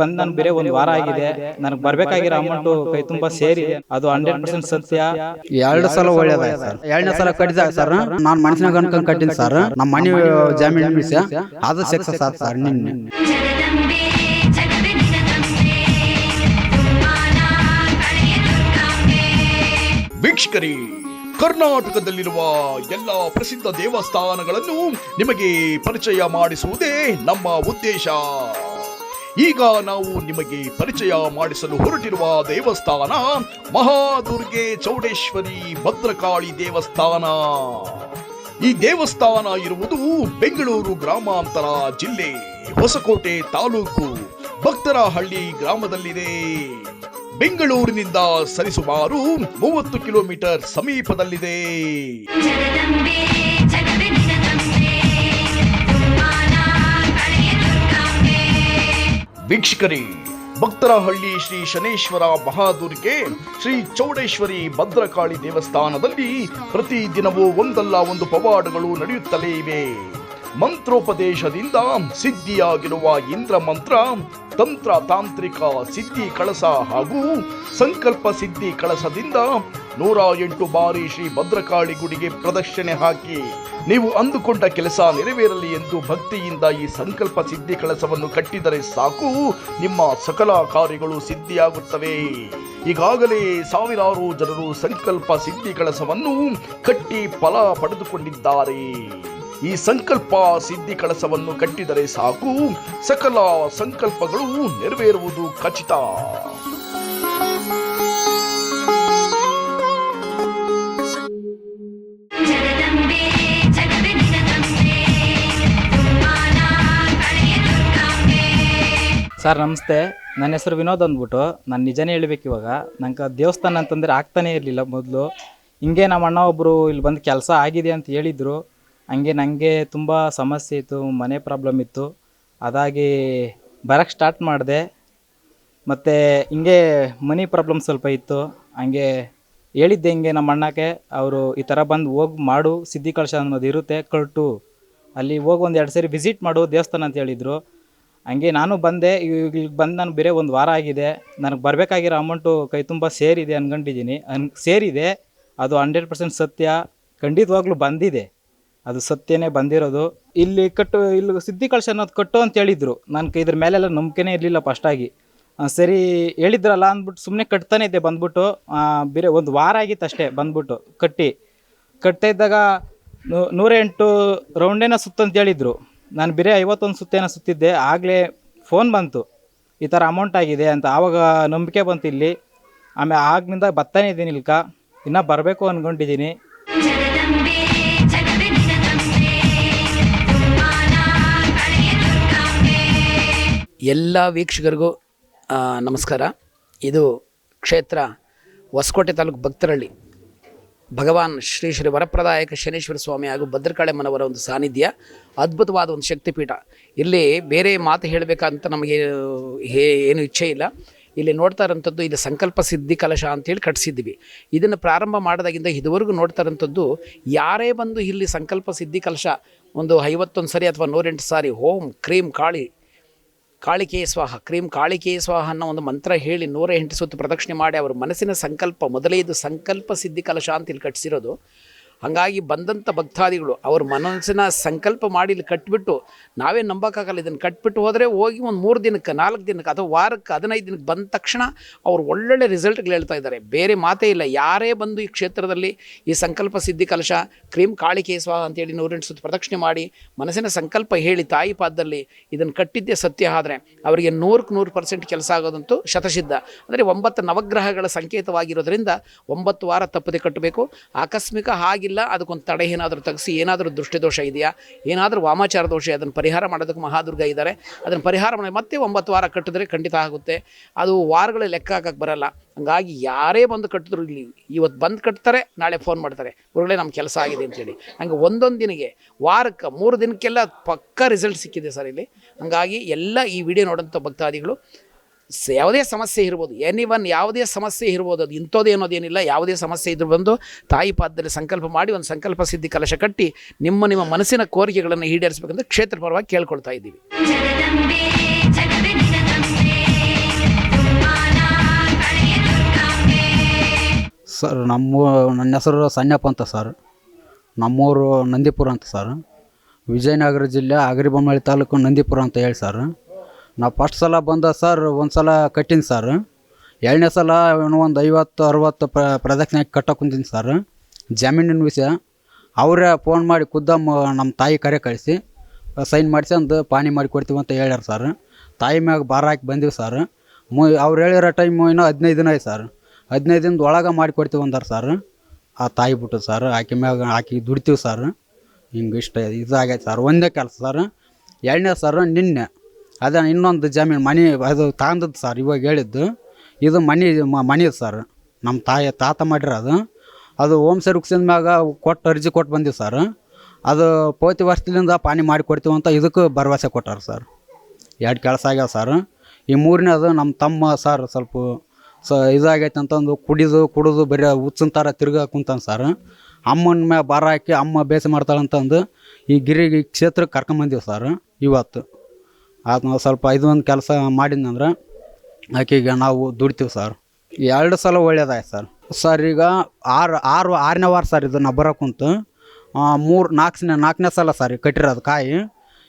ಬಂದ್ ನನ್ ಬೇರೆ ಒಂದ್ ವಾರ ಆಗಿದೆ. ನನಗ್ ಬರ್ಬೇಕಾಗಿರೋ ಅಮೌಂಟ್ ಕೈ ತುಂಬಾ ಸೇರಿ. ಅದು ಹಂಡ್ರೆಡ್ ಪರ್ಸೆಂಟ್ ಸತ್ಯ. ಎರಡು ಸಲ ಒಳ್ಳೇದಾಯ್ತು ಸರ್. ಎರಡನೇ ಸಲ ಕಟ್ಟಿದಾಗ ಸರ್? ನಾನ್ ಮನಸ್ಸಿನ ಅನ್ಕೊಂಡ್ ಕಟ್ಟಿನಿ ಸರ್. ನಮ್ಮ ಮನೆ ಜಾಮೀನ್ ವಿಷಯ ಅದು ಸಕ್ಸಸ್ ಆಯ್ತು ಸರ್ ನಿನ್ನೆ ವೀಕ್ಷಕರೇ ಕರ್ನಾಟಕದಲ್ಲಿರುವ ಎಲ್ಲ ಪ್ರಸಿದ್ಧ ದೇವಸ್ಥಾನಗಳನ್ನು ನಿಮಗೆ ಪರಿಚಯ ಮಾಡಿಸುವುದೇ ನಮ್ಮ ಉದ್ದೇಶ. ಈಗ ನಾವು ನಿಮಗೆ ಪರಿಚಯ ಮಾಡಿಸಲು ಹೊರಟಿರುವ ದೇವಸ್ಥಾನ ಮಹಾದುರ್ಗೆ ಚೌಡೇಶ್ವರಿ ಭದ್ರಕಾಳಿ ದೇವಸ್ಥಾನ. ಈ ದೇವಸ್ಥಾನ ಇರುವುದು ಬೆಂಗಳೂರು ಗ್ರಾಮಾಂತರ ಜಿಲ್ಲೆ ಹೊಸಕೋಟೆ ತಾಲೂಕು ಭಕ್ತರಹಳ್ಳಿ ಗ್ರಾಮದಲ್ಲಿದೆ. ಬೆಂಗಳೂರಿನಿಂದ ಸರಿಸುಮಾರು ಮೂವತ್ತು ಕಿಲೋಮೀಟರ್ ಸಮೀಪದಲ್ಲಿದೆ. ವೀಕ್ಷಕರೇ, ಭಕ್ತರಹಳ್ಳಿ ಶ್ರೀ ಶನೇಶ್ವರ ಮಹಾದುರ್ಗೆ ಶ್ರೀ ಚೌಡೇಶ್ವರಿ ಭದ್ರಕಾಳಿ ದೇವಸ್ಥಾನದಲ್ಲಿ ಪ್ರತಿದಿನವೂ ಒಂದಲ್ಲ ಒಂದು ಪವಾಡಗಳು ನಡೆಯುತ್ತಲೇ ಇವೆ. ಮಂತ್ರೋಪದೇಶದಿಂದ ಸಿದ್ಧಿಯಾಗಿರುವ ಇಂದ್ರ ಮಂತ್ರ, ತಂತ್ರ ತಾಂತ್ರಿಕ ಸಿದ್ಧಿ ಕಳಸ ಹಾಗೂ ಸಂಕಲ್ಪ ಸಿದ್ಧಿ ಕಳಸದಿಂದ ನೂರ ಎಂಟು ಬಾರಿ ಶ್ರೀ ಭದ್ರಕಾಳಿ ಗುಡಿಗೆ ಪ್ರದಕ್ಷಿಣೆ ಹಾಕಿ, ನೀವು ಅಂದುಕೊಂಡ ಕೆಲಸ ನೆರವೇರಲಿ ಎಂದು ಭಕ್ತಿಯಿಂದ ಈ ಸಂಕಲ್ಪ ಸಿದ್ಧಿ ಕಳಸವನ್ನು ಕಟ್ಟಿದರೆ ಸಾಕು, ನಿಮ್ಮ ಸಕಲ ಕಾರ್ಯಗಳು ಸಿದ್ಧಿಯಾಗುತ್ತವೆ. ಈಗಾಗಲೇ ಸಾವಿರಾರು ಜನರು ಸಂಕಲ್ಪ ಸಿದ್ಧಿ ಕಳಸವನ್ನು ಕಟ್ಟಿ ಫಲ ಪಡೆದುಕೊಂಡಿದ್ದಾರೆ. ಈ ಸಂಕಲ್ಪ ಸಿದ್ಧಿ ಕಳಸವನ್ನು ಕಟ್ಟಿದರೆ ಸಾಕು. ಸಕಲ ಸಂಕಲ್ಪಗಳು ನೆರವೇರುವುದು ಖಚಿತ. ಸರ್ ನಮಸ್ತೆ. ನನ್ನ ಹೆಸರು ವಿನೋದ್ ಅಂದ್ಬಿಟ್ಟು ನಾನು ನಿಜನೇ ಹೇಳ್ಬೇಕು ಇವಾಗ. ನಂಗೆ ದೇವಸ್ಥಾನ ಅಂತಂದರೆ ಆಗ್ತಾನೇ ಇರಲಿಲ್ಲ ಮೊದಲು. ಹಿಂಗೆ ನಮ್ಮ ಅಣ್ಣ ಒಬ್ಬರು ಇಲ್ಲಿ ಬಂದು ಕೆಲಸ ಆಗಿದೆ ಅಂತ ಹೇಳಿದರು. ಹಂಗೆ ನನಗೆ ತುಂಬ ಸಮಸ್ಯೆ ಇತ್ತು, ಮನೆ ಪ್ರಾಬ್ಲಮ್ ಇತ್ತು. ಅದಾಗಿ ಬರೋಕ್ಕೆ ಸ್ಟಾರ್ಟ್ ಮಾಡಿದೆ. ಮತ್ತು ಹಿಂಗೆ ಮನಿ ಪ್ರಾಬ್ಲಮ್ ಸ್ವಲ್ಪ ಇತ್ತು. ಹಂಗೆ ಹೇಳಿದ್ದೆ ಹಿಂಗೆ ನಮ್ಮ ಅಣ್ಣಕ್ಕೆ ಅವರು ಈ ಥರ ಬಂದು ಹೋಗಿ ಮಾಡು, ಸಿದ್ಧಿ ಕಳಶ ಅನ್ನೋದು ಇರುತ್ತೆ, ಕಳ್ಟು. ಅಲ್ಲಿ ಹೋಗಿ ಒಂದು ಎರಡು ಸರಿ ವಿಸಿಟ್ ಮಾಡು, ದೇವಸ್ಥಾನ ಅಂತ ಹೇಳಿದರು. ಹಂಗೆ ನಾನು ಬಂದೆ ಈಗ ಬಂದು ನಾನು ಬೇರೆ ಒಂದು ವಾರ ಆಗಿದೆ. ನನಗೆ ಬರಬೇಕಾಗಿರೋ ಅಮೌಂಟು ಕೈ ತುಂಬ ಸೇರಿದೆ ಅನ್ಕೊಂಡಿದ್ದೀನಿ ಅನ್ ಸೇರಿದೆ. ಅದು ಹಂಡ್ರೆಡ್ ಪರ್ಸೆಂಟ್ ಸತ್ಯ. ಖಂಡಿತವಾಗ್ಲೂ ಬಂದಿದೆ. ಅದು ಸತ್ಯನೇ ಬಂದಿರೋದು. ಇಲ್ಲಿ ಕಟ್ಟು, ಇಲ್ಲಿ ಸಿದ್ಧಿ ಕಳಶ ಅನ್ನೋದು ಕಟ್ಟು ಅಂತ ಹೇಳಿದ್ರು. ನನಗೆ ಇದ್ರ ಮೇಲೆಲ್ಲ ನಂಬಿಕೆನೇ ಇರಲಿಲ್ಲ ಫಸ್ಟಾಗಿ ಸರಿ ಹೇಳಿದ್ರಲ್ಲ ಅಂದ್ಬಿಟ್ಟು ಸುಮ್ಮನೆ ಕಟ್ತಾನೆ ಇದ್ದೆ ಬಂದ್ಬಿಟ್ಟು. ಬೇರೆ ಒಂದು ವಾರ ಆಗಿತ್ತು ಅಷ್ಟೇ ಬಂದ್ಬಿಟ್ಟು ಕಟ್ಟಿ. ಕಟ್ತಾ ಇದ್ದಾಗ ನೂ- ನೂರ ಎಂಟು ರೌಂಡೇನ ಸುತ್ತು ಹೇಳಿದ್ರು. ನಾನು ಬೇರೆ ಐವತ್ತೊಂದು ಸುತ್ತೇನ ಸುತ್ತಿದ್ದೆ. ಆಗಲೇ ಫೋನ್ ಬಂತು. ಈ ಥರ ಅಮೌಂಟ್ ಆಗಿದೆ ಅಂತ. ಆವಾಗ ನಂಬಿಕೆ ಬಂತು ಇಲ್ಲಿ ಆಮೇಲೆ ಆಗಿನಿಂದ ಬರ್ತಾನೆ ಇದ್ದೀನಿ ಇಲ್ಕ. ಇನ್ನೂ ಬರಬೇಕು ಅಂದ್ಕೊಂಡಿದ್ದೀನಿ ಎಲ್ಲ ವೀಕ್ಷಕರಿಗೂ ನಮಸ್ಕಾರ. ಇದು ಕ್ಷೇತ್ರ ಹೊಸಕೋಟೆ ತಾಲೂಕು ಭಕ್ತರಳ್ಳಿ. ಭಗವಾನ್ ಶ್ರೀ ಶ್ರೀ ವರಪ್ರದಾಯಕ ಶನೇಶ್ವರ ಸ್ವಾಮಿ ಹಾಗೂ ಭದ್ರಕಾಳೆ ಮನವರ ಒಂದು ಸಾನ್ನಿಧ್ಯ, ಅದ್ಭುತವಾದ ಒಂದು ಶಕ್ತಿಪೀಠ. ಇಲ್ಲಿ ಬೇರೆ ಮಾತು ಹೇಳಬೇಕಂತ ನಮಗೆ, ಹೇ, ಏನು ಇಚ್ಛೆ ಇಲ್ಲ. ಇಲ್ಲಿ ನೋಡ್ತಾ ಇರೋಂಥದ್ದು ಇದು ಸಂಕಲ್ಪ ಸಿದ್ಧಿ ಕಲಶ ಅಂತೇಳಿ ಕಟ್ಟಿಸಿದ್ವಿ ಇದನ್ನು ಪ್ರಾರಂಭ ಮಾಡಿದಾಗಿಂದ ಇದುವರೆಗೂ ನೋಡ್ತಾ ಇರೋಂಥದ್ದು ಯಾರೇ ಬಂದು ಇಲ್ಲಿ ಸಂಕಲ್ಪ ಸಿದ್ಧಿ ಕಲಶ ಒಂದು ಐವತ್ತೊಂದು ಸಾರಿ ಅಥವಾ ನೂರೆಂಟು ಸಾರಿ ಹೋಮ್ ಕ್ರೀಮ್ ಕಾಳಿ ಕಾಳಿಕೆಯ ಸ್ವಾಹ ಕ್ರೀಮ್ ಕಾಳಿಕೆಯ ಸ್ವಾಹ ಅನ್ನೋ ಒಂದು ಮಂತ್ರ ಹೇಳಿ ನೂರ ಎಂಟು ಸುತ್ತು ಪ್ರದಕ್ಷಿಣೆ ಮಾಡಿ, ಅವರ ಮನಸ್ಸಿನ ಸಂಕಲ್ಪ, ಮೊದಲೇ ಇದು ಸಂಕಲ್ಪ ಸಿದ್ಧಿ ಕಲಶ ಅಂತ ಇಲ್ಲಿ ಕಟ್ಟಿಸಿರೋದು ಹಾಗಾಗಿ ಬಂದಂಥ ಭಕ್ತಾದಿಗಳು ಅವ್ರ ಮನಸ್ಸಿನ ಸಂಕಲ್ಪ ಮಾಡಿ ಇಲ್ಲಿ ಕಟ್ಬಿಟ್ಟು ನಾವೇ ನಂಬೋಕ್ಕಾಗಲ್ಲ, ಇದನ್ನು ಕಟ್ಬಿಟ್ಟು ಹೋದರೆ ಹೋಗಿ ಒಂದು ಮೂರು ದಿನಕ್ಕೆ, ನಾಲ್ಕು ದಿನಕ್ಕೆ ಅಥವಾ ವಾರಕ್ಕೆ, ಹದಿನೈದು ದಿನಕ್ಕೆ ಬಂದ ತಕ್ಷಣ ಅವ್ರು ಒಳ್ಳೊಳ್ಳೆ ರಿಸಲ್ಟ್ಗಳು ಹೇಳ್ತಾ ಇದ್ದಾರೆ. ಬೇರೆ ಮಾತೇ ಇಲ್ಲ, ಯಾರೇ ಬಂದು ಈ ಕ್ಷೇತ್ರದಲ್ಲಿ ಈ ಸಂಕಲ್ಪ ಸಿದ್ಧಿ ಕಲಶ ಕ್ರೀಮ್ ಕಾಳಿಕೆ ಸ್ವಾಹ ಅಂತೇಳಿ ನೂರೆಂಟು ಸುತ್ತ ಪ್ರದಕ್ಷಿಣೆ ಮಾಡಿ ಮನಸ್ಸಿನ ಸಂಕಲ್ಪ ಹೇಳಿ ತಾಯಿ ಪಾದದಲ್ಲಿ ಇದನ್ನು ಕಟ್ಟಿದ್ದೇ ಸತ್ಯ ಆದರೆ ಅವರಿಗೆ ನೂರಕ್ಕೆ ನೂರು ಪರ್ಸೆಂಟ್ ಕೆಲಸ ಆಗೋದಂತೂ ಶತಸಿದ್ಧ. ಅಂದರೆ ಒಂಬತ್ತು ನವಗ್ರಹಗಳ ಸಂಕೇತವಾಗಿರೋದ್ರಿಂದ ಒಂಬತ್ತು ವಾರ ತಪ್ಪದೆ ಕಟ್ಟಬೇಕು. ಆಕಸ್ಮಿಕ ಹಾಗಿಲ್ಲ ಅದಕ್ಕೊಂದು ತಡೆ ಏನಾದರೂ ತೆಗೆಸಿ, ಏನಾದರೂ ದೃಷ್ಟಿದೋಷ ಇದೆಯಾ? ಏನಾದರೂ ವಾಮಾಚಾರ ದೋಷ ಅದನ್ನು ಪರಿಹಾರ ಮಾಡೋದಕ್ಕೆ ಮಹಾದುರ್ಗ ಇದ್ದಾರೆ ಅದನ್ನು ಪರಿಹಾರ ಮಾಡಿ ಮತ್ತೆ ಒಂಬತ್ತು ವಾರ ಕಟ್ಟಿದ್ರೆ ಖಂಡಿತ ಆಗುತ್ತೆ. ಅದು ವಾರಗಳ ಲೆಕ್ಕ ಹಾಕಕ್ಕೆ ಬರಲ್ಲ. ಹಂಗಾಗಿ ಯಾರೇ ಬಂದು ಕಟ್ಟಿದ್ರು ಇಲ್ಲಿ ಇವತ್ತು ಬಂದು ಕಟ್ತಾರೆ, ನಾಳೆ ಫೋನ್ ಮಾಡ್ತಾರೆ. ಗುರುಗಳೇ ನಮ್ಮ ಕೆಲಸ ಆಗಿದೆ ಅಂತೇಳಿ ಹಂಗೆ ಒಂದೊಂದು ದಿನಕ್ಕೆ, ವಾರಕ್ಕೆ, ಮೂರು ದಿನಕ್ಕೆಲ್ಲ ಪಕ್ಕಾ ರಿಸಲ್ಟ್ ಸಿಕ್ಕಿದೆ ಸರ್ ಇಲ್ಲಿ. ಹಂಗಾಗಿ ಎಲ್ಲ ಈ ವಿಡಿಯೋ ನೋಡೋಂಥ ಭಕ್ತಾದಿಗಳು ಯಾವುದೇ ಸಮಸ್ಯೆ ಇರ್ಬೋದು ಎನಿ ಒನ್ ಯಾವುದೇ ಸಮಸ್ಯೆ ಇರ್ಬೋದು ಅದು ಇಂಥದ್ದೇನೋದೇನಿಲ್ಲ ಯಾವುದೇ ಸಮಸ್ಯೆ ಇದ್ರೂ ಬಂದು ತಾಯಿ ಪಾದದಲ್ಲಿ ಸಂಕಲ್ಪ ಮಾಡಿ ಒಂದು ಸಂಕಲ್ಪ ಸಿದ್ಧಿ ಕಲಶ ಕಟ್ಟಿ ನಿಮ್ಮ ನಿಮ್ಮ ಮನಸ್ಸಿನ ಕೋರಿಕೆಗಳನ್ನು ಈಡೇರಿಸಬೇಕಂತ ಕ್ಷೇತ್ರ ಪರವಾಗಿ ಕೇಳ್ಕೊಳ್ತಾ ಇದ್ದೀವಿ. ಸರ್ ನಮ್ಮ ನನ್ನ ಹೆಸರು ಸಣ್ಣಪ್ಪ ಅಂತ ಸರ್. ನಮ್ಮೂರು ನಂದಿಪುರ ಅಂತ ಸರ್. ವಿಜಯನಗರ ಜಿಲ್ಲೆ ಆಗರಿಬೊಮ್ಮಳಿ ತಾಲೂಕು ನಂದಿಪುರ ಅಂತ ಹೇಳಿ ಸರ್. ನಾವು ಫಸ್ಟ್ ಸಲ ಬಂದ ಸರ್ ಒಂದು ಸಲ ಕಟ್ಟಿನಿ ಸರ್ ಎರಡನೇ ಸಲ ಏನು ಒಂದು ಐವತ್ತು, ಅರವತ್ತು ಪ್ರ, ಪ್ರದಕ್ಷಿಣೆ ಕಟ್ಟೋ ಕುಂತೀನಿ ಸರ್ ಜಮೀನಿನ ವಿಷಯ. ಅವರೇ ಫೋನ್ ಮಾಡಿ ಖುದ್ದ ನಮ್ಮ ತಾಯಿ ಕರೆ ಕಳಿಸಿ ಸೈನ್ ಮಾಡಿಸ್ಕೊಂಡು ಪಾನಿ ಮಾಡಿ ಕೊಡ್ತೀವಿ ಅಂತ ಹೇಳ್ಯಾರ ಸರ್ ತಾಯಿ ಮ್ಯಾಗ ಬಾರ ಹಾಕಿ ಬಂದೀವಿ ಸರ್ ಮು, ಅವ್ರು ಹೇಳಿರೋ ಟೈಮು ಇನ್ನೂ ಹದಿನೈದು ದಿನ ಐತೆ ಸರ್ ಹದಿನೈದು ದಿನದ ಒಳಗೆ ಮಾಡಿ ಕೊಡ್ತೀವಿ ಅಂದ್ರೆ ಸರ್ ಆ ತಾಯಿ ಬಿಟ್ಟು ಸರ್ ಆಕೆ ಮ್ಯಾಗ, ಆಕೆ ದುಡಿತೀವಿ ಸರ್ ಹಿಂಗೆ ಇಷ್ಟ ಇದಾಗೈತೆ ಸರ್ ಒಂದೇ ಕೆಲಸ ಸರ್ ಎರಡನೇ ಸರ್ ನಿನ್ನೆ ಅದೇ ಇನ್ನೊಂದು ಜಮೀನು ಮನೆ, ಅದು ತಗೊಂಡದ್ದು ಸರ್ ಇವಾಗ ಹೇಳಿದ್ದು. ಇದು ಮನೆ ಮನೆ ಸರ್ ನಮ್ಮ ತಾಯಿ, ತಾತ ಮಾಡಿರೋದು ಅದು. ಅದು ಓಮ್ ಸರ್ವಿಸಿನ ಮ್ಯಾಗ ಕೊಟ್ಟು ಅರ್ಜಿ ಕೊಟ್ಟು ಬಂದೀವಿ ಸರ್ ಅದು ಪೋತಿ ವರ್ಷದಿಂದ ಪಾನಿ ಮಾಡಿ ಕೊಡ್ತೀವಿ ಅಂತ ಇದಕ್ಕೆ ಭರವಸೆ ಕೊಟ್ಟಾರ ಸರ್ ಎರಡು ಕೆಲಸ ಆಗ್ಯಾವ ಸರ್ ಈ ಮೂರನೇದು ನಮ್ಮ ತಮ್ಮ ಸರ್ ಸ್ವಲ್ಪ ಸ, ಇದಾಗೈತೆ ಅಂತಂದು ಕುಡಿದು ಕುಡಿದು ಬರೀ ಹುಚ್ಚಿನ ಥರ ತಿರ್ಗಾ ಕುಂತಾನ ಸರ್ ಅಮ್ಮನ ಮ್ಯಾಗ ಭಾರ ಹಾಕಿ ಅಮ್ಮ ಬೇಸ ಮಾಡ್ತಾಳಂತಂದು ಈ ಗಿರಿಗೆ ಕ್ಷೇತ್ರಕ್ಕೆ ಕರ್ಕೊಂಬಂದೀವಿ ಸರ್ ಇವತ್ತು. ಅದು ಸ್ವಲ್ಪ ಸ್ವಲ್ಪ ಒಂದು ಕೆಲಸ ಮಾಡಿದ್ನಂದ್ರೆ ಆಕೆಗೆ ನಾವು ದುಡಿತೀವಿ ಸರ್. ಎರಡು ಸಲ ಒಳ್ಳೆಯದಾಯ್ತು ಸರ್. ಸರ್ ಈಗ ಆರು ಆರು, ಆರನೇ ವಾರ ಸರ್ ಇದು ನಾ ಬರೋ ಕುಂತು ಮೂರು, ನಾಲ್ಕನೇ ನಾಲ್ಕನೇ ಸಲ ಸರ್ ಕಟ್ಟಿರೋದು ಕಾಯಿ.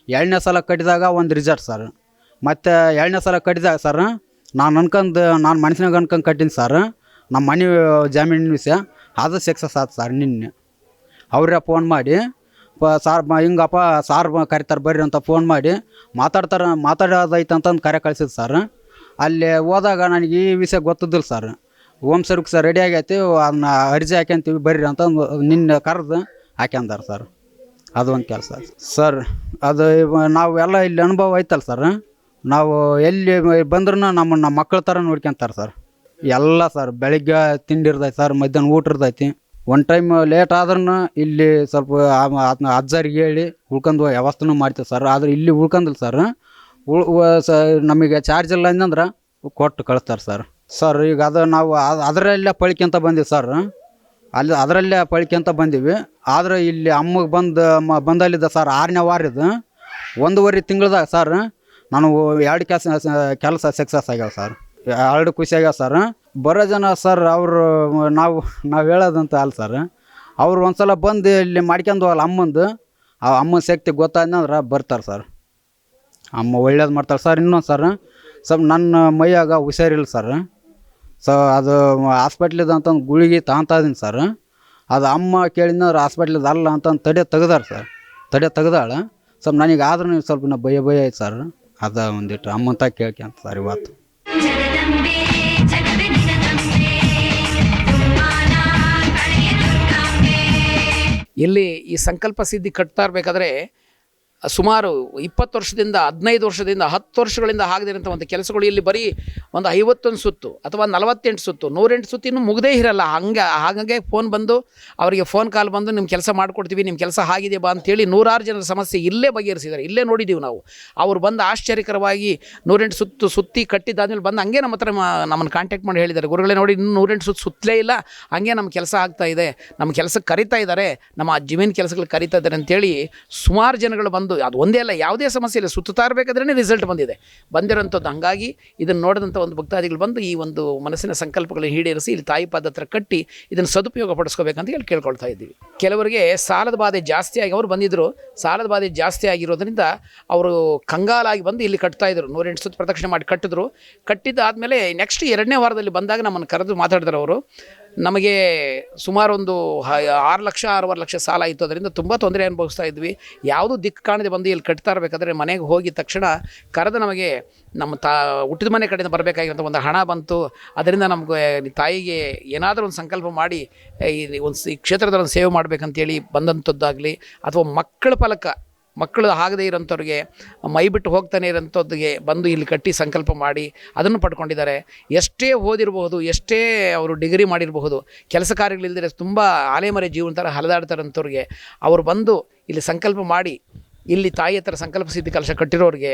ಎರಡನೇ ಸಲ ಕಟ್ಟಿದಾಗ ಒಂದು ರಿಸಲ್ಟ್ ಸರ್. ಮತ್ತು ಎರಡನೇ ಸಲ ಕಟ್ಟಿದಾಗ ಸರ್, ನಾನು ಅನ್ಕಂದು, ನಾನು ಮನಸ್ಸಿನಾಗ ಅನ್ಕಂಡು ಕಟ್ಟಿನಿ ಸರ್ ನಮ್ಮ ಮನೆ ಜಾಮೀನಿನ ವಿಷಯ ಅದು ಸಕ್ಸಸ್ ಆಯ್ತು ಸರ್ ನಿನ್ನೆ. ಅವರೇ ಫೋನ್ ಮಾಡಿ ಪ, ಸಾರ್, ಮ, ಹಿಂಗಪ್ಪ, ಸಾರ್ ಕರಿತಾರೆ ಬರ್ರಿ ಅಂತ ಫೋನ್ ಮಾಡಿ ಮಾತಾಡ್ತಾರೆ ಮಾತಾಡೋದೈತೆ ಅಂತಂದು ಕರೆ ಕಳ್ಸಿದ್ದು ಸರ್. ಅಲ್ಲಿ ಹೋದಾಗ ನನಗೆ ಈ ವಿಷಯ ಗೊತ್ತಿದ್ದಿಲ್ಲ ಸರ್. ಹೋಮ್ ಸರ್ ರೆಡಿ ಆಗೈತಿ ಅದನ್ನ ಅರ್ಜಿ ಹಾಕ್ಯಂತೀವಿ, ಬರ್ರಿ ಅಂತ ನಿನ್ನೆ ಕರೆದು ಹಾಕ್ಯಂದಾರ ಸರ್. ಅದು ಒಂದು ಕೆಲಸ. ಸರ್, ಅದು ಇವ- ನಾವು ಎಲ್ಲ ಇಲ್ಲಿ ಅನುಭವ ಐತಲ್ಲ ಸರ್. ನಾವು ಎಲ್ಲಿ ಬಂದ್ರೂ ನಮ್ಮನ್ನು ಮಕ್ಕಳ ಥರ ನೋಡ್ಕೊಂತಾರೆ ಸರ್. ಎಲ್ಲ ಸರ್, ಬೆಳಿಗ್ಗೆ ತಿಂಡಿ ಇರ್ತೈತೆ ಸರ್, ಮಧ್ಯಾಹ್ನ ಊಟ ಇರ್ತೈತಿ. ಒನ್ ಟೈಮ್ ಲೇಟ್ ಆದ್ರೂ ಇಲ್ಲಿ ಸ್ವಲ್ಪ ಅದನ್ನ ಅಜ್ಜರಿಗೆ ಹೇಳಿ ಉಳ್ಕೊಂಡು ವ್ಯವಸ್ಥೆನೂ ಮಾಡ್ತೀವಿ ಸರ್ ಆದ್ರೆ ಇಲ್ಲಿ ಉಳ್ಕೊಂಡಿಲ್ಲ ಸರ್ ಉಳ್ ಸ ನಮಗೆ ಚಾರ್ಜ್ ಇಲ್ಲ ಅಂದ್ರೆ ಕೊಟ್ಟು ಕಳಿಸ್ತಾರೆ ಸರ್ ಸರ್ ಈಗ ಅದು ನಾವು ಅದರಲ್ಲೇ ಪಳಿಕೆಂತ ಬಂದೀವಿ ಸರ್ ಅಲ್ಲಿ ಅದರಲ್ಲೇ ಪಳಿಕೆಂತ ಬಂದೀವಿ. ಆದ್ರೆ ಇಲ್ಲಿ ಅಮ್ಮಗೆ ಬಂದು ಮ ಬಂದಲ್ಲಿದ್ದ ಸರ್ ಆರನೇ ವಾರ ಇದು ಒಂದೂವರೆ ತಿಂಗಳ್ದಾಗ ಸರ್ ನಾನು ಎರಡು ಕೆಲಸ ಕೆಲಸ ಸಕ್ಸಸ್ ಆಗ್ಯಾವ ಸರ್ ಎರಡು ಖುಷಿ ಆಗ್ಯಾವ ಸರ್ ಬರೋ ಜನ ಸರ್ ಅವರು, ನಾವು ನಾವು ಹೇಳೋದಂತ ಅಲ್ಲ ಸರ್. ಅವ್ರು ಒಂದು ಸಲ ಬಂದು ಇಲ್ಲಿ ಮಾಡ್ಕೊಂಡು ಹೋಗಲ್ಲ ಅಮ್ಮಂದು. ಆ ಅಮ್ಮನ ಶಕ್ತಿ ಗೊತ್ತಾದ್ನಂದ್ರೆ ಬರ್ತಾರೆ ಸರ್. ಅಮ್ಮ ಒಳ್ಳೇದು ಮಾಡ್ತಾರೆ ಸರ್. ಇನ್ನೊಂದು ಸರ್ ಸ್ವಲ್ಪ ನನ್ನ ಮೈಯಾಗ ಹುಷಾರಿಲ್ಲ ಸರ್. ಸೊ, ಅದು ಹಾಸ್ಪಿಟ್ಲಿದ್ದು ಅಂತಂದು ಗುಳಿಗೆ ತಗೊಂತ ಇದೀನಿ ಸರ್. ಅದು ಅಮ್ಮ ಕೇಳಿದ್ರೆ ಹಾಸ್ಪಿಟ್ಲಿದ ಅಲ್ಲ ಅಂತಂದು ತಡೆ ತೆಗ್ದಾರೆ ಸರ್. ತಡೆ ತೆಗ್ದಾಳೆ. ಸ್ವಲ್ಪ ನನಗೆ ಆದ್ರೂ ಸ್ವಲ್ಪ ನಾ ಭಯ ಭಯ ಐತೆ ಸರ್. ಅದ ಒಂದಿಟ್ಟು ಅಮ್ಮಂತ ಕೇಳ್ಕೊಂತ ಸರ್ ಇವತ್ತು. ಇಲ್ಲಿ ಈ ಸಂಕಲ್ಪ ಸಿದ್ಧಿ ಕಟ್ತಾ ಇರಬೇಕಾದ್ರೆ ಸುಮಾರು ಇಪ್ಪತ್ತು ವರ್ಷದಿಂದ, ಹದಿನೈದು ವರ್ಷದಿಂದ, ಹತ್ತು ವರ್ಷಗಳಿಂದ ಆಗದಿರೋಂಥ ಒಂದು ಕೆಲಸಗಳು ಇಲ್ಲಿ ಬರೀ ಒಂದು ಐವತ್ತೊಂದು ಸುತ್ತು ಅಥವಾ ನಲವತ್ತೆಂಟು ಸುತ್ತು, ನೂರೆಂಟು ಸುತ್ತು ಇನ್ನೂ ಮುಗದೇ ಇರಲ್ಲ. ಹಂಗೆ, ಹಾಗಾಗಿ ಫೋನ್ ಬಂದು, ಅವರಿಗೆ ಫೋನ್ ಕಾಲ್ ಬಂದು ನಿಮ್ಮ ಕೆಲಸ ಮಾಡಿಕೊಡ್ತೀವಿ ನಿಮ್ಮ ಕೆಲಸ ಆಗಿದೆ ಬಾ ಅಂತೇಳಿ ನೂರಾರು ಜನರ ಸಮಸ್ಯೆ ಇಲ್ಲೇ ಬಗೆಹರಿಸಿದ್ದಾರೆ. ಇಲ್ಲೇ ನೋಡಿದ್ದೀವಿ ನಾವು. ಅವ್ರು ಬಂದು ಆಶ್ಚರ್ಯಕರವಾಗಿ ನೂರೆಂಟು ಸುತ್ತು ಸುತ್ತಿ ಕಟ್ಟಿದ್ದಾದ್ಮೇಲೆ ಬಂದು ಹಂಗೆ ನಮ್ಮ ಹತ್ರ ನಮ್ಮನ್ನು ಕಾಂಟ್ಯಾಕ್ಟ್ ಮಾಡಿ ಹೇಳಿದ್ದಾರೆ. ಗುರುಗಳೇ ನೋಡಿ, ಇನ್ನೂ ನೂರೆಂಟು ಸುತ್ತು ಸುತ್ತಲೇ ಇಲ್ಲ. ಹಂಗೆ ನಮ್ಮ ಕೆಲಸ ಆಗ್ತಾ ಇದೆ. ನಮ್ಮ ಕೆಲಸಕ್ಕೆ ಕರಿತಾ ಇದ್ದಾರೆ. ನಮ್ಮ ಜಮೀನು ಕೆಲಸಗಳು ಕರಿತಾ ಇದ್ದಾರೆ ಅಂತೇಳಿ ಸುಮಾರು ಜನಗಳು ಬಂದು ಅದು ಒಂದೇ ಅಲ್ಲ, ಯಾವುದೇ ಸಮಸ್ಯೆ ಇಲ್ಲ ಸುತ್ತಾ ಇರಬೇಕಾದ್ರೆ ರಿಸಲ್ಟ್ ಬಂದಿದೆ. ಬಂದಿರೋಂಥದ್ದು ಹಂಗಾಗಿ ಇದನ್ನು ನೋಡಿದಂಥ ಒಂದು ಭಕ್ತಾದಿಗಳು ಬಂದು ಈ ಒಂದು ಮನಸ್ಸಿನ ಸಂಕಲ್ಪಗಳನ್ನು ಈಡೇರಿಸಿ ಇಲ್ಲಿ ತಾಯಿ ಪಾದ ಹತ್ರ ಕಟ್ಟಿ ಇದನ್ನು ಸದುಪಯೋಗ ಪಡಿಸ್ಕೋಬೇಕಂತ ಹೇಳಿ ಕೇಳ್ಕೊಳ್ತಾ ಇದ್ದೀವಿ. ಕೆಲವರಿಗೆ ಸಾಲದ ಬಾಧೆ ಜಾಸ್ತಿ ಆಗಿ ಅವರು ಬಂದಿದ್ದರು ಸಾಲದ ಬಾಧೆ ಜಾಸ್ತಿ ಆಗಿರೋದ್ರಿಂದ ಅವರು ಕಂಗಾಲಾಗಿ ಬಂದು ಇಲ್ಲಿ ಕಟ್ತಾ ಇದ್ರು. ನೂರೆಂಟು ಸುತ್ತು ಪ್ರದಕ್ಷಿಣೆ ಮಾಡಿ ಕಟ್ಟಿದ್ರು. ಕಟ್ಟಿದ್ದಾದಮೇಲೆ ನೆಕ್ಸ್ಟ್ ಎರಡನೇ ವಾರದಲ್ಲಿ ಬಂದಾಗ ನಮ್ಮನ್ನು ಕರೆದು ಮಾತಾಡಿದ್ರು ಅವರು. ನಮಗೆ ಸುಮಾರು ಒಂದು ಹ- ಆರು ಲಕ್ಷ, ಆರೂವರೆ ಲಕ್ಷ ಸಾಲ ಇತ್ತು. ಅದರಿಂದ ತುಂಬ ತೊಂದರೆ ಅನುಭವಿಸ್ತಾ ಇದ್ವಿ. ಯಾವುದೂ ದಿಕ್ಕು ಕಾಣದೆ ಬಂದು ಇಲ್ಲಿ ಕಟ್ತಾ ಇರಬೇಕಾದ್ರೆ ಮನೆಗೆ ಹೋಗಿದ ತಕ್ಷಣ ಕರೆದು ನಮಗೆ ನಮ್ಮ ತಾ, ಹುಟ್ಟಿದ ಮನೆ ಕಡೆಯಿಂದ ಬರಬೇಕಾಗಿರೋ ಒಂದು ಹಣ ಬಂತು. ಅದರಿಂದ ನಮಗೆ ತಾಯಿಗೆ ಏನಾದರೂ ಒಂದು ಸಂಕಲ್ಪ ಮಾಡಿ ಈ ಒಂದು ಈ ಕ್ಷೇತ್ರದಲ್ಲಿ ಒಂದು ಸೇವೆ ಮಾಡಬೇಕಂತೇಳಿ ಬಂದಂಥದ್ದಾಗಲಿ ಅಥವಾ ಮಕ್ಕಳ ಫಲಕ ಮಕ್ಕಳು ಆಗದೇ ಇರೋಂಥವ್ರಿಗೆ, ಮೈ ಬಿಟ್ಟು ಹೋಗ್ತಾನೆ ಇರೋಂಥದ್ದಿಗೆ ಬಂದು ಇಲ್ಲಿ ಕಟ್ಟಿ ಸಂಕಲ್ಪ ಮಾಡಿ ಅದನ್ನು ಪಡ್ಕೊಂಡಿದ್ದಾರೆ. ಎಷ್ಟೇ ಓದಿರಬಹುದು, ಎಷ್ಟೇ ಅವರು ಡಿಗ್ರಿ ಮಾಡಿರಬಹುದು, ಕೆಲಸ ಕಾರ್ಯಗಳಿಲ್ಲದೆ ತುಂಬ ಆಲೆಮರೆ ಜೀವನ ಥರ ಹಲದಾಡ್ತಾರಂಥವ್ರಿಗೆ. ಅವರು ಬಂದು ಇಲ್ಲಿ ಸಂಕಲ್ಪ ಮಾಡಿ, ಇಲ್ಲಿ ತಾಯಿ ಹತ್ರ ಸಂಕಲ್ಪ ಸಿದ್ಧಿ ಕಲಶ ಕಟ್ಟಿರೋರಿಗೆ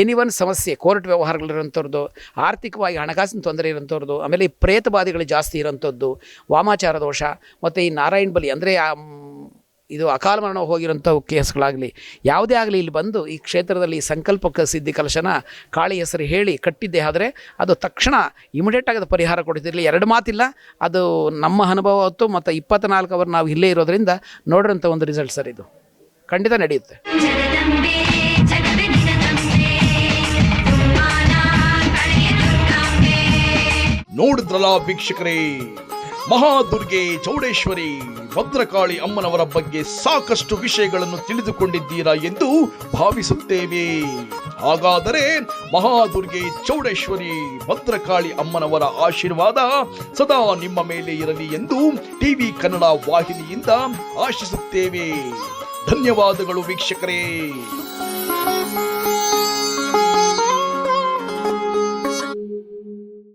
ಏನಿವನ್ ಸಮಸ್ಯೆ, ಕೋರ್ಟ್ ವ್ಯವಹಾರಗಳಿರೋಂಥವ್ರದ್ದು ಆರ್ಥಿಕವಾಗಿ ಹಣಕಾಸಿನ ತೊಂದರೆ ಇರೋಂಥವ್ರದ್ದು ಆಮೇಲೆ ಈ ಪ್ರೇತಬಾದಿಗಳು ಜಾಸ್ತಿ ಇರೋಂಥದ್ದು ವಾಮಾಚಾರ ದೋಷ ಮತ್ತು ಈ ನಾರಾಯಣ ಬಲಿ ಅಂದರೆ ಇದು ಅಕಾಲ ಮರಣ ಹೋಗಿರೋಂಥ ಕೇಸ್ಗಳಾಗಲಿ ಯಾವುದೇ ಆಗಲಿ ಇಲ್ಲಿ ಬಂದು ಈ ಕ್ಷೇತ್ರದಲ್ಲಿ ಸಂಕಲ್ಪಕ ಸಂಕಲ್ಪ ಸಿದ್ಧಿ ಕಲಶನ ಕಾಳಿ ಹೆಸರು ಹೇಳಿ ಕಟ್ಟಿದ್ದೆ. ಆದರೆ ಅದು ತಕ್ಷಣ ಇಮಿಡಿಯೇಟಾಗಿ ಅದು ಪರಿಹಾರ ಕೊಡ್ತಿರಲಿ ಎರಡು ಮಾತಿಲ್ಲ ಅದು ನಮ್ಮ ಅನುಭವ ಹೊತ್ತು ಮತ್ತು ಇಪ್ಪತ್ನಾಲ್ಕು ಅವರ್ ನಾವು ಇಲ್ಲೇ ಇರೋದರಿಂದ ನೋಡಿರೋಂಥ ಒಂದು ರಿಸಲ್ಟ್ ಸರ್ ಇದು. ಖಂಡಿತ ನಡೆಯುತ್ತೆ. ನೋಡಿದ್ರಲ್ಲ ವೀಕ್ಷಕರೇ ಮಹಾದುರ್ಗೆ ಚೌಡೇಶ್ವರಿ. ಭದ್ರಕಾಳಿ ಅಮ್ಮನವರ ಬಗ್ಗೆ ಸಾಕಷ್ಟು ವಿಷಯಗಳನ್ನು ತಿಳಿದುಕೊಂಡಿದ್ದೀರಾ ಎಂದು ಭಾವಿಸುತ್ತೇವೆ. ಹಾಗಾದರೆ ಮಹಾದುರ್ಗೆ ಚೌಡೇಶ್ವರಿ ಭದ್ರಕಾಳಿ ಅಮ್ಮನವರ ಆಶೀರ್ವಾದ ಸದಾ ನಿಮ್ಮ ಮೇಲೆ ಇರಲಿ ಎಂದು ಟಿವಿ ಕನ್ನಡ ವಾಹಿನಿಯಿಂದ ಆಶಿಸುತ್ತೇವೆ. ಧನ್ಯವಾದಗಳು ವೀಕ್ಷಕರೇ.